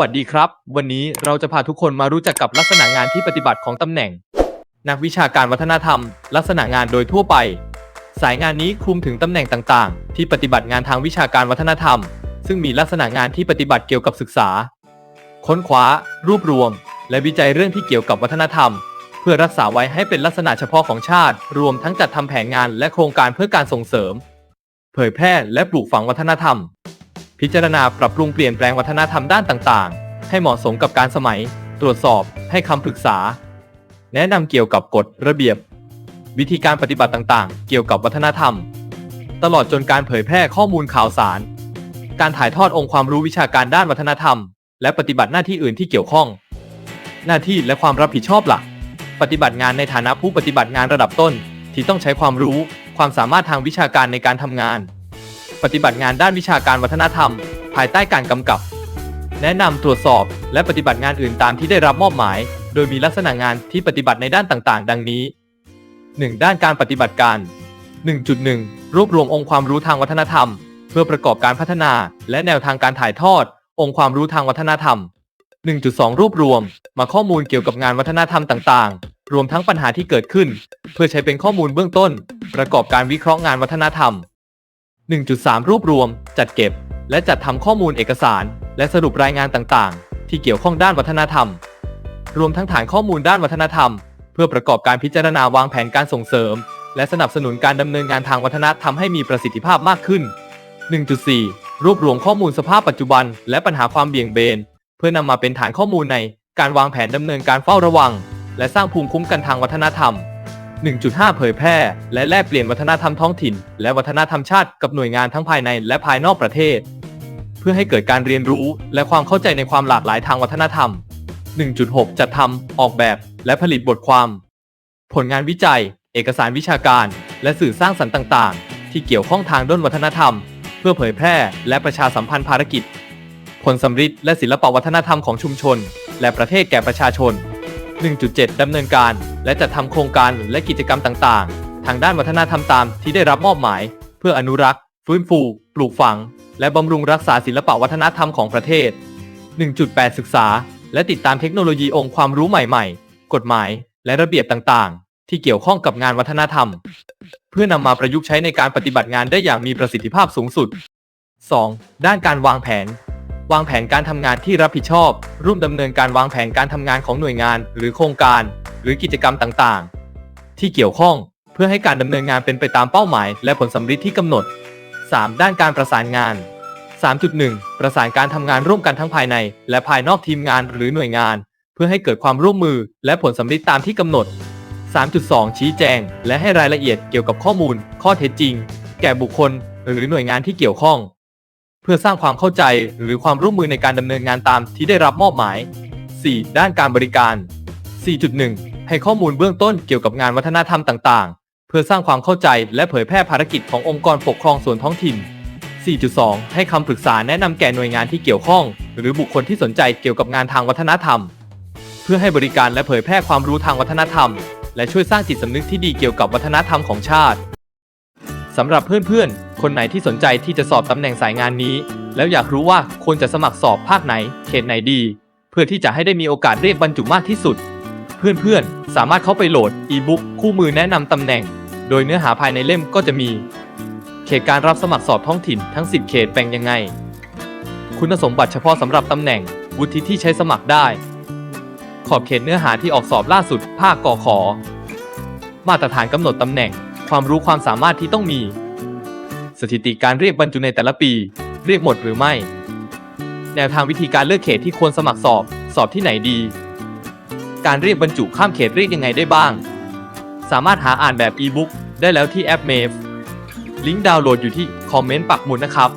วัสดีครับ วันนี้เราจะพาทุกคนมารู้จักกับลักษณะงานที่ปฏิบัติของตำแหน่ง นักวิชาการวัฒนธรรม ลักษณะงานโดยทั่วไป สายงานนี้คลุมถึงตำแหน่งต่างๆ ที่ปฏิบัติงานทางวิชาการวัฒนธรรม ซึ่งมีลักษณะงานที่ปฏิบัติเกี่ยวกับศึกษา ค้นคว้า รวบรวม และวิจัยเรื่องที่เกี่ยวกับวัฒนธรรม เพื่อรักษาไว้ให้เป็นลักษณะเฉพาะของชาติ รวมทั้งจัดทำแผนงานและโครงการเพื่อการส่งเสริม เผยแพร่และปลูกฝังวัฒนธรรม พิจารณาปรับปรุงเปลี่ยนแปลงวัฒนธรรมด้านต่างๆ ให้เหมาะสมกับการสมัย ตรวจสอบ ให้คำปรึกษา แนะนำเกี่ยวกับกฎระเบียบ วิธีการปฏิบัติต่างๆ เกี่ยวกับวัฒนธรรม ตลอดจนการเผยแพร่ข้อมูลข่าวสาร การถ่ายทอดองค์ความรู้วิชาการด้านวัฒนธรรม และปฏิบัติหน้าที่อื่นที่เกี่ยวข้อง หน้าที่และความรับผิดชอบหลัก ปฏิบัติงานในฐานะผู้ปฏิบัติงานระดับต้น ที่ต้องใช้ความรู้ ความสามารถทางวิชาการในการทำงาน ปฏิบัติงานด้านวิชาการวัฒนธรรม ภายใต้การกำกับ แนะนำตรวจสอบและปฏิบัติงานอื่นตามที่ได้รับมอบหมาย โดยมีลักษณะงานที่ปฏิบัติในด้านต่างๆ ดังนี้ 1. ด้านการปฏิบัติการ 1.1 รวบรวมองค์ความรู้ทางวัฒนธรรม เพื่อประกอบการพัฒนา และแนวทางการถ่ายทอด องค์ความรู้ทางวัฒนธรรม 1.2 รวบรวม มาข้อมูลเกี่ยวกับงานวัฒนธรรมต่างๆ รวมทั้งปัญหาที่เกิดขึ้น เพื่อใช้เป็นข้อมูลเบื้องต้น ประกอบการวิเคราะห์งานวัฒนธรรม 1.3 รวบรวม จัดเก็บ และจัดทำข้อมูลเอกสาร และสรุปรายงานต่างๆ ที่เกี่ยวข้องด้านวัฒนธรรม รวมทั้งฐานข้อมูลด้านวัฒนธรรม เพื่อประกอบการพิจารณาวางแผนการส่งเสริม และสนับสนุนการดำเนินงานทางวัฒนธรรมให้มีประสิทธิภาพมากขึ้น 1.4 รวบรวมข้อมูลสภาพปัจจุบัน และปัญหาความเบี่ยงเบน เพื่อนำมาเป็นฐานข้อมูลในการวางแผนดำเนินการเฝ้าระวัง และสร้างภูมิคุ้มกันทางวัฒนธรรม 1.5 เผยแพร่ และแลกเปลี่ยนวัฒนธรรมท้องถิ่น และวัฒนธรรมชาติกับหน่วยงานทั้งภายในและภายนอกประเทศ เพื่อให้เกิดการเรียนรู้และความเข้าใจในความหลากหลายทางวัฒนธรรม 1.6 จัดทำออกแบบและผลิตบทความ ผลงานวิจัย เอกสารวิชาการ และสื่อสร้างสรรค์ต่าง ๆ ที่เกี่ยวข้องทางด้านวัฒนธรรม เพื่อเผยแพร่ และประชาสัมพันธ์ภารกิจ ผลสำฤทธิ์และศิลปวัฒนธรรมของชุมชน และประเทศแก่ประชาชน 1.7 ดำเนินการ และจัดทำโครงการและกิจกรรมต่างๆ ทางด้านวัฒนธรรมตามที่ได้รับมอบหมาย เพื่ออนุรักษ์ ฟื้นฟู ปลูกฝัง และบำรุงรักษาศิลปวัฒนธรรมของประเทศ 1.8 ศึกษา และติดตามเทคโนโลยีองค์ความรู้ใหม่ๆ กฎหมาย และระเบียบต่างๆ ที่เกี่ยวข้องกับงานวัฒนธรรม เพื่อนำมาประยุกต์ใช้ในการปฏิบัติงานได้อย่างมีประสิทธิภาพสูงสุด 2. ด้านการวางแผน วางแผนการทำงานที่รับผิดชอบ ร่วมดำเนินการวางแผนการทำงานของหน่วยงาน หรือโครงการ หรือกิจกรรมต่างๆ ที่เกี่ยวข้องเพื่อให้การดำเนินงานเป็นไปตามเป้าหมาย และผลสำฤทธิ์ที่กำหนด 3. ด้านการประสานงาน 3.1 ประสานการทำงานร่วมกันทั้งภายใน และภายนอกทีมงานหรือหน่วยงาน เพื่อให้เกิดความร่วมมือ และผลสำฤทธิ์ตามที่กำหนด 3.2 ชี้แจง และให้รายละเอียดเกี่ยวกับข้อมูล ข้อเท็จจริง แก่บุคคล หรือหน่วยงานที่เกี่ยวข้อง เพื่อสร้างความเข้าใจหรือความร่วมมือในการดำเนินงานตามที่ได้รับมอบหมาย 4. ด้านการบริการ 4.1 ให้ข้อมูลเบื้องต้นเกี่ยวกับงานวัฒนธรรมต่างๆ เพื่อสร้างความเข้าใจและเผยแพร่ภารกิจขององค์กรปกครองส่วนท้องถิ่น 4.2 ให้คำปรึกษาแนะนำแก่หน่วยงานที่เกี่ยวข้อง หรือบุคคลที่สนใจเกี่ยวกับงานทางวัฒนธรรม เพื่อให้บริการและเผยแพร่ความรู้ทางวัฒนธรรม และช่วยสร้างจิตสำนึกที่ดีเกี่ยวกับวัฒนธรรมของชาติ สำหรับเพื่อนๆ คนไหนที่สนใจที่จะสอบตำแหน่งสายงานนี้ แล้วอยากรู้ว่าควรจะสมัครสอบภาคไหน เขตไหนดี เพื่อที่จะให้ได้มีโอกาสเรียกบรรจุมากที่สุด เพื่อนๆ สามารถเข้าไปโหลดอีบุ๊กคู่มือแนะนำตำแหน่ง โดยเนื้อหาภายในเล่มก็จะมี เขตการรับสมัครสอบท้องถิ่นทั้ง 10 เขตแบ่งยังไง คุณสมบัติเฉพาะสำหรับตำแหน่ง วุฒิที่ใช้สมัครได้ ขอบเขตเนื้อหาที่ออกสอบล่าสุด ภาคกอขอ มาตรฐานกำหนดตำแหน่ง ความรู้ความสามารถที่ต้องมี สถิติการเรียกบรรจุในแต่ละปี เรียกหมดหรือไม่ แนวทางวิธีการเลือกเขตที่ควรสมัครสอบ สอบที่ไหนดี การเรียกบรรจุข้ามเขตเรียกยังไงได้บ้าง สามารถหาอ่านแบบอีบุ๊กได้แล้วที่แอปเมฟลิงก์ดาวน์โหลดอยู่ที่คอมเมนต์ปักหมุดนะครับ